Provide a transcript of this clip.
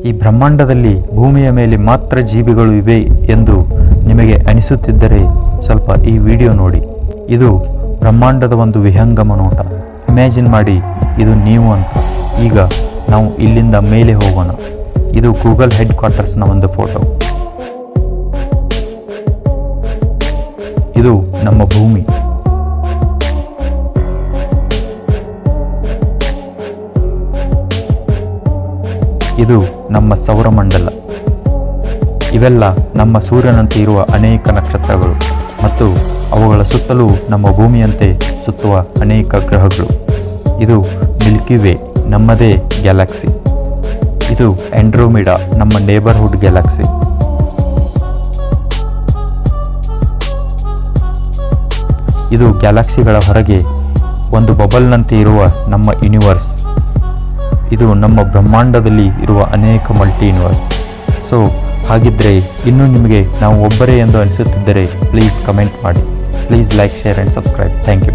ಈ ಬ್ರಹ್ಮಾಂಡದಲ್ಲಿ ಭೂಮಿಯ ಮೇಲೆ ಮಾತ್ರ ಜೀವಿಗಳು ಇವೆ ಎಂದು ನಿಮಗೆ ಅನಿಸುತ್ತಿದ್ದರೆ ಸ್ವಲ್ಪ ಈ ವಿಡಿಯೋ ನೋಡಿ. ಇದು ಬ್ರಹ್ಮಾಂಡದ ಒಂದು ವಿಹಂಗಮ ನೋಟ. ಇಮ್ಯಾಜಿನ್ ಮಾಡಿ, ಇದು ನೀವು ಅಂತ. ಈಗ ನಾವು ಇಲ್ಲಿಂದ ಮೇಲೆ ಹೋಗೋಣ. ಇದು ಗೂಗಲ್ ಹೆಡ್ ಕ್ವಾರ್ಟರ್ಸ್ನ ಒಂದು ಫೋಟೋ. ಇದು ನಮ್ಮ ಭೂಮಿ. ಇದು ನಮ್ಮ ಸೌರಮಂಡಲ. ಇವೆಲ್ಲ ನಮ್ಮ ಸೂರ್ಯನಂತೆ ಇರುವ ಅನೇಕ ನಕ್ಷತ್ರಗಳು ಮತ್ತು ಅವುಗಳ ಸುತ್ತಲೂ ನಮ್ಮ ಭೂಮಿಯಂತೆ ಸುತ್ತುವ ಅನೇಕ ಗ್ರಹಗಳು. ಇದು ಮಿಲ್ಕಿ ವೇ ನಮ್ಮದೇ ಗ್ಯಾಲಕ್ಸಿ. ಇದು ಆಂಡ್ರೋಮಿಡಾ ನಮ್ಮ ನೇಬರ್ಹುಡ್ ಗ್ಯಾಲಕ್ಸಿ. ಇದು ಗ್ಯಾಲಕ್ಸಿಗಳ ಹೊರಗೆ ಒಂದು ಬಬಲ್ನಂತೆ ಇರುವ ನಮ್ಮ ಯೂನಿವರ್ಸ್. ಇದು ನಮ್ಮ ಬ್ರಹ್ಮಾಂಡದಲ್ಲಿ ಇರುವ ಅನೇಕ ಮಲ್ಟಿ ಯೂನಿವರ್ಸ್ ಸೊ ಹಾಗಿದ್ದರೆ ಇನ್ನೂ ನಿಮಗೆ ನಾವು ಒಬ್ಬರೇ ಎಂದು ಅನಿಸುತ್ತಿದ್ದರೆ ಪ್ಲೀಸ್ ಕಮೆಂಟ್ ಮಾಡಿ. Please like share and subscribe thank you